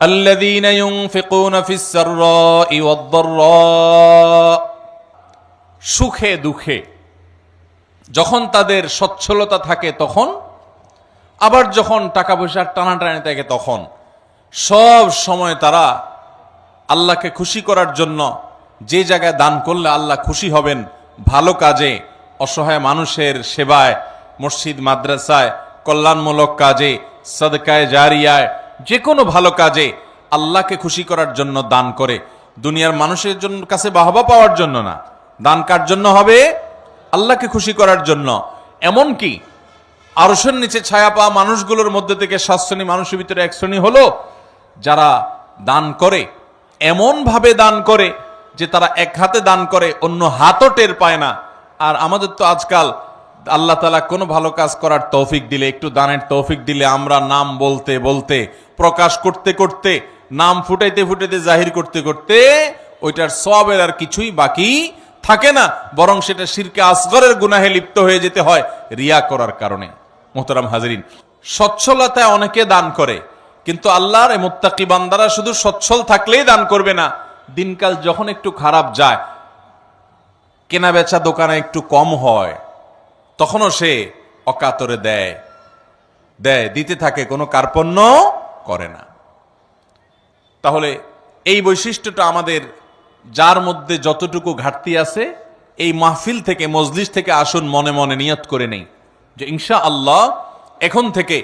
الذين ينفقون في السراء والضراء সুখে দুঃখে যখন তাদের সচ্ছলতা থাকে তখন আবার যখন টাকা পয়সার টানাটানি থাকে তখন সব সময় তারা আল্লাহকে খুশি করার জন্য যে জায়গায় দান করলে আল্লাহ খুশি হবেন ভালো কাজে অসহায় মানুষের সেবায় মসজিদ মাদ্রাসায় কল্যাণমূলক কাজে সদকায় জারিয়ায় যে কোনো ভালো কাজে আল্লাহকে খুশি করার জন্য দান করে। দুনিয়ার মানুষের জন্য কাছে বাহবা পাওয়ার জন্য না। দান কার জন্য হবে? আল্লাহকে খুশি করার জন্য। এমন কি আরশের নিচে ছায়া পাওয়া মানুষগুলোর মধ্যে থেকে সাত শ্রেণি মানুষের ভিতরে এক শ্রেণি হলো, যারা দান করে এমন ভাবে দান করে যে তারা এক হাতে দান করে, অন্য হাতও টের পায় না। আর আমাদের তো আজকাল আল্লাহ তালা কোনো ভালো কাজ করার তৌফিক দিলে, একটু দানের তৌফিক দিলে আমরা নাম বলতে বলতে, প্রকাশ করতে করতে, নাম ফুটাইতে ফুটাইতে, জাহির করতে করতে ওইটার সবের আর কিছুই বাকি থাকে না। বরং সেটা শিরকে আসগরের গুনাহে লিপ্ত হয়ে যেতে হয় রিয়া করার কারণে। মোহতারাম হাজরিন সচ্ছলতায় অনেকে দান করে, কিন্তু আল্লাহর মুত্তাকি বান্দারা শুধু সচ্ছল থাকলেই দান করবে না। দিনকাল যখন একটু খারাপ যায় কেনা বেচা দোকানে একটু কম হয় তখনও সে অকাতরে দেয়। দেয়, দিতে থাকে, কোনো কার্পণ্য করে না। তাহলে এই বৈশিষ্ট্যটা আমাদের যার মধ্যে যতটুকু ঘাটতি আছে, এই মাহফিল থেকে, মজলিস থেকে আসুন মনে মনে নিয়ত করে নেই যে ইনশা আল্লাহ এখন থেকে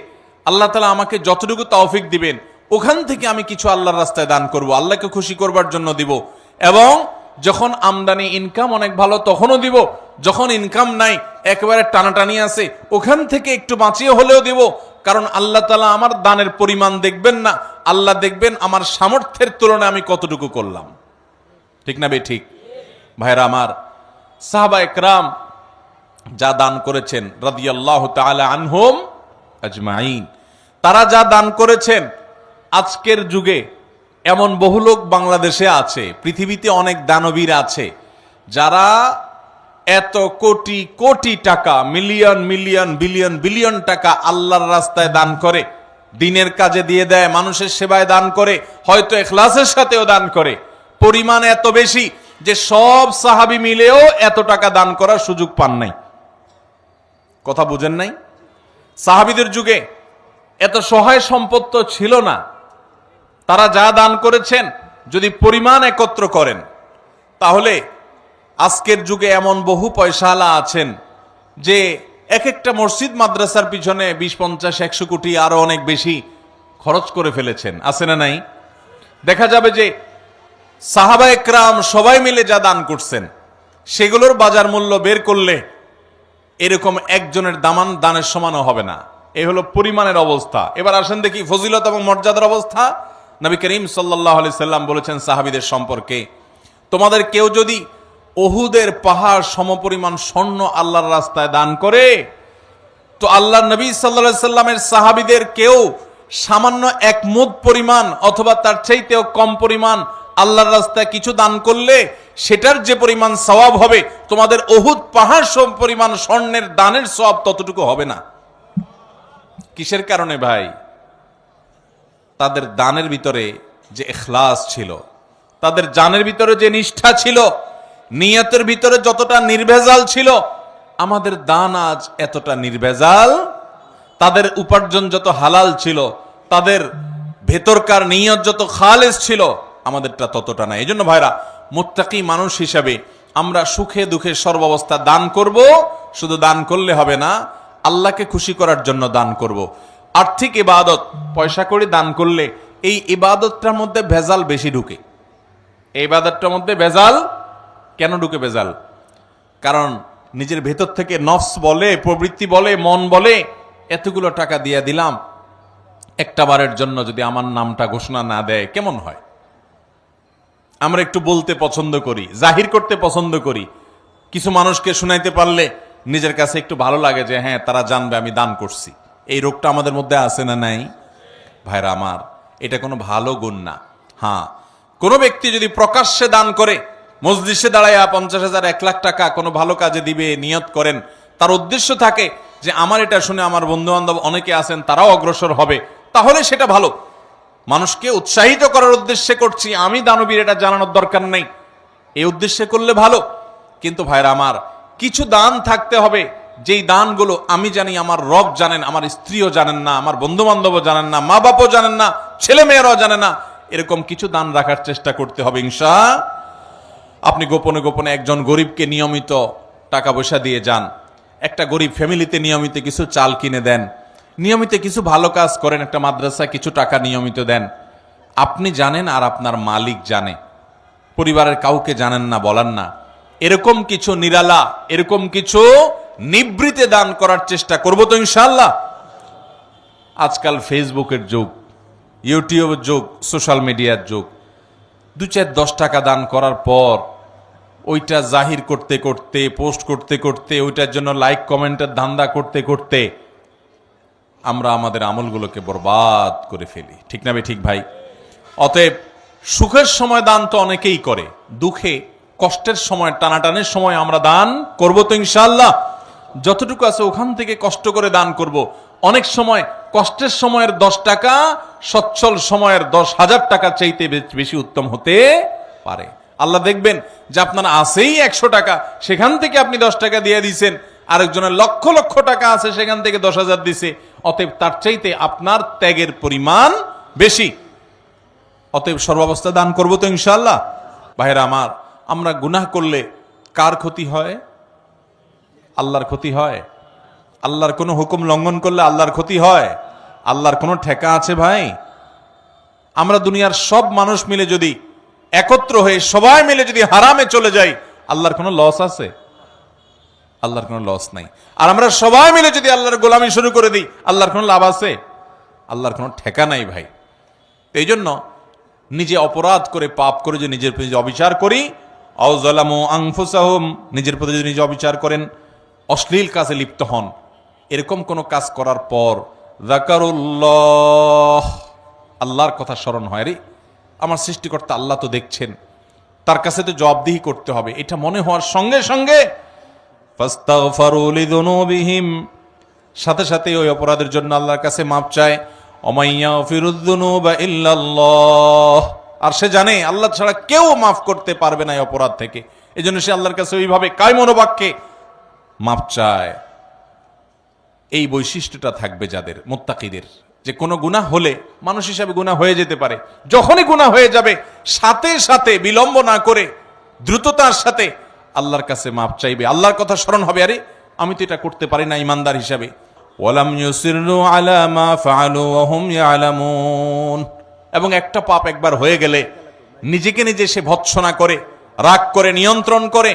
আল্লাহ তালা আমাকে যতটুকু তৌফিক দিবেন, ওখান থেকে আমি কিছু আল্লাহর রাস্তায় দান করব, আল্লাহকে খুশি করবার জন্য দিব। এবং যখন আমদানি ইনকাম অনেক ভালো, তখনও দিব। যখন ইনকাম নাই একেবারে টানাটানি আছে। ওখান থেকে একটু বাঁচিয়ে হলেও দিব। কারণ আল্লাহ তালা আমার দানের পরিমাণ দেখবেন না। আল্লাহ দেখবেন আমার সামর্থ্যের তুলনায় আমি কতটুকু করলাম। ঠিক না বে, ঠিক? ভাইরা আমার, সাহাবা একরাম যা দান করেছেন, রাদিয়াল্লাহ তাআলা আনহুম আজমাইন। তারা যা দান করেছেন, আজকের যুগে এমন বহু লোক বাংলাদেশে আছে, পৃথিবীতে অনেক দানবীর আছে, যারা এত কোটি কোটি টাকা, মিলিয়ন মিলিয়ন, বিলিয়ন বিলিয়ন টাকা আল্লাহর রাস্তায় দান করে, দিনের কাজে দিয়ে দেয়, মানুষের সেবায় দান করে, হয়তো এখলাসের সাথেও দান করে। পরিমাণ এত বেশি যে সব সাহাবি মিলেও এত টাকা দান করার সুযোগ পান নাই। কথা বুঝেন নাই? সাহাবিদের যুগে এত সহায় সম্পদ তো ছিল না। তারা যা দান করেছেন, যদি পরিমাণ একত্র করেন, তাহলে আজকের যুগে এমন বহু পয়সাওয়ালা আছেন যে এক একটা মসজিদ মাদ্রাসার পিছনে বিশ, পঞ্চাশ, একশো কোটি আরও অনেক বেশি খরচ করে ফেলেছেন। আছে না নাই? দেখা যাবে যে সাহাবা একরাম সবাই মিলে যা দান করছেন, সেগুলোর বাজার মূল্য বের করলে এরকম একজনের দামান দানের সমানও হবে না। এই হলো পরিমাণের অবস্থা। এবার আসেন দেখি ফজিলত এবং মর্যাদার অবস্থা। নবী করিম সাল্লাহ সাল্লাম বলেছেন সাহাবিদের সম্পর্কে, তোমাদের কেউ যদি ওহুদের পাহাড় সমপরিমাণ স্বর্ণ আল্লাহর রাস্তায় দান করে। তো আল্লাহ নবী সাল্লা সাল্লামের সাহাবিদের কেউ সামান্য এক মুদ পরিমাণ অথবা তার চাইতেও কম পরিমাণ আল্লাহর রাস্তায় কিছু দান করলে সেটার যে পরিমাণ সওয়াব হবে, তোমাদের অহুদ পাহাড় সম পরিমাণ স্বর্ণের দানের সওয়াব ততটুকু হবে না। কিসের কারণে ভাই? তাদের দানের ভিতরে যে এখলাস ছিল, তাদের জানের ভিতরে যে নিষ্ঠা ছিল নিয়তের ভিতরে যতটা নির্ভেজাল ছিল, আমাদের দান আজ এতটা নির্ভেজাল। তাদের উপার্জন যত হালাল ছিল, তাদের ভেতরকার নিয়ত যত খালেস ছিল, আমাদেরটা ততটা না এই জন্য ভাইরা, মুত্তাকি মানুষ হিসাবে আমরা সুখে দুঃখে সর্বাবস্থা দান করব, শুধু দান করলে হবে না, আল্লাহকে খুশি করার জন্য দান করব। আর্থিক ইবাদত, পয়সা করে দান করলে এই ইবাদতটার মধ্যে ভেজাল বেশি ঢুকে। এই ইবাদতটার মধ্যে ভেজাল কেন ঢুকে বেজাল কারণ নিজের ভেতর থেকে নফস বলে, প্রবৃত্তি বলে, মন বলে, এতগুলো টাকা দিয়ে দিলাম। একটা বারের জন্য যদি আমার নামটা ঘোষণা না দেয়, কেমন হয়? আমরা একটু বলতে পছন্দ করি, জাহির করতে পছন্দ করি। কিছু মানুষকে শুনাইতে পারলে নিজের কাছে একটু ভালো লাগে যে হ্যাঁ তারা জানবে আমি দান করছি। এই রোগটা আমাদের মধ্যে আছে না নাই? ভাইরা আমার, এটা কোনো ভালো গুণ না। হ্যাঁ কোনো ব্যক্তি যদি প্রকাশ্যে দান করে মসজিদে দাঁড়াইয়া পঞ্চাশ হাজার, এক লাখ টাকা কোনো ভালো কাজে দিবে, নিয়ত করেন। তার উদ্দেশ্য থাকে যে, আমার এটা শুনে আমার বন্ধু বান্ধব অনেকে আছেন, তারাও অগ্রসর হবে। তাহলে সেটা ভালো। মানুষকে উৎসাহিত করার উদ্দেশ্যে করছি। আমি দানবীর এটা জানানোর দরকার নেই। এই উদ্দেশ্যে করলে ভালো। কিন্তু ভাইরা আমার, কিছু দান থাকতে হবে। যেই দানগুলো আমি জানি, আমার রব জানেন, আমার স্ত্রীও জানেন না, আমার বন্ধু বান্ধবও জানেন না মা বাপও জানেন না ছেলে মেয়েরাও জানে না, এরকম কিছু দান রাখার চেষ্টা করতে হবে, ইনশা আপনি গোপনে গোপনে একজন গরিবকে নিয়মিত টাকা পয়সা দিয়ে যান। একটা গরিব ফ্যামিলিতে নিয়মিত কিছু চাল কিনে দেন। নিয়মিত কিছু ভালো কাজ করেন, একটা মাদ্রাসা কিছু টাকা নিয়মিত দেন। আপনি জানেন আর আপনার মালিক জানে। পরিবারের কাউকে জানেন না বলান না। এরকম কিছু নিরালা, এরকম কিছু নিবৃতে দান করার চেষ্টা করব তো ইনশাল্লাহ আজকাল ফেসবুকের যুগ, ইউটিউবের যুগ, সোশ্যাল মিডিয়ার যুগ। দু চার দশ টাকা দান করার পর ওইটা জাহির করতে করতে, পোস্ট করতে করতে, ওইটার জন্য লাইক কমেন্টের ধান্দা করতে করতে আমরা আমাদের আমলগুলোকে বরবাদ করে ফেলি। ঠিক না ঠিক ভাই? অতএব সুখের সময় দান তো অনেকেই করে, দুঃখে, কষ্টের সময়, টানাটানের সময় আমরা দান করব তো ইনশাল্লাহ যতটুকু আছে ওখান থেকে কষ্ট করে দান করব। অনেক সময় কষ্টের সময়ের দশ টাকা, সচ্ছল সময়ের দশ হাজার টাকা চাইতে বেশি উত্তম হতে পারে। আল্লাহ দেখবেন যে আপনার আছেই একশো টাকা, সেখান থেকে আপনি দশ টাকা দিয়ে দিয়েছেন। আরেকজনের লক্ষ লক্ষ টাকা আছে, সেখান থেকে দশ হাজার দিছে। অতএব তার চাইতে আপনার ত্যাগের পরিমাণ বেশি। অতএব সর্বাবস্থা দান করব তো ইনশাল্লাহ ভাইরা আমার, আমরা গুনাহ করলে কার ক্ষতি হয়? আল্লাহর ক্ষতি হয়। আল্লাহর কোনো হুকুম লঙ্ঘন করলে আল্লাহর ক্ষতি হয়। আল্লাহর কোনো ঠেকা আছে ভাই? আমরা দুনিয়ার সব মানুষ মিলে যদি একত্র হয়ে সবাই মিলে যদি হারামে চলে যাই, আল্লাহর কোনো লস আছে? আল্লাহর কোনো লস নাই। আর আমরা সবাই মিলে যদি আল্লাহর গোলামি শুরু করে দিই, আল্লাহর কোনো লাভ আছে? আল্লাহর কোনো ঠেকা নাই ভাই। এই জন্য নিজে অপরাধ করে, পাপ করে যে নিজের প্রতি অবিচার করি অজালামু আংফুসাহুম নিজের প্রতি যদি নিজে অবিচার করেন, অশ্লীল কাজে লিপ্ত হন। এরকম কোনো কাজ করার পর জাকারুল্লাহ আল্লাহর কথা স্মরণ হয় রে। আমার সৃষ্টিকর্তা আল্লাহ তো দেখছেন। তার কাছে তো জবাবদিহি করতে হবে। এটা মনে হওয়ার সঙ্গে সঙ্গে সাথে সাথে ওই অপরাধের জন্য আল্লাহর কাছে মাপ চায় অমাইয়া ফিরুদ্দুনুবা ইল্লাল্লাহ। আর সে জানে, আল্লাহ ছাড়া কেউ মাফ করতে পারবে না এই অপরাধ থেকে। এই জন্য সে আল্লাহর কাছে ওইভাবে কায় মনোবাক্যে মাপ চায়। এই বৈশিষ্ট্যটা থাকবে যাদের, মোত্তাকিদের। যে কোনো গুনাহ হলে মানুষ হিসাবে গুনাহ হয়ে যেতে পারে। যখনই গুনাহ হয়ে যাবে, সাথে সাথে বিলম্ব না করে দ্রুততার সাথে আল্লাহর কাছে মাপ চাইবে। আল্লাহর কথা স্মরণ হবে, আরে আমি তো এটা করতে পারি না ইমানদার হিসাবে। এবং একটা পাপ একবার হয়ে গেলে নিজেকে নিজে সে ভৎসনা করে, রাগ করে, নিয়ন্ত্রণ করে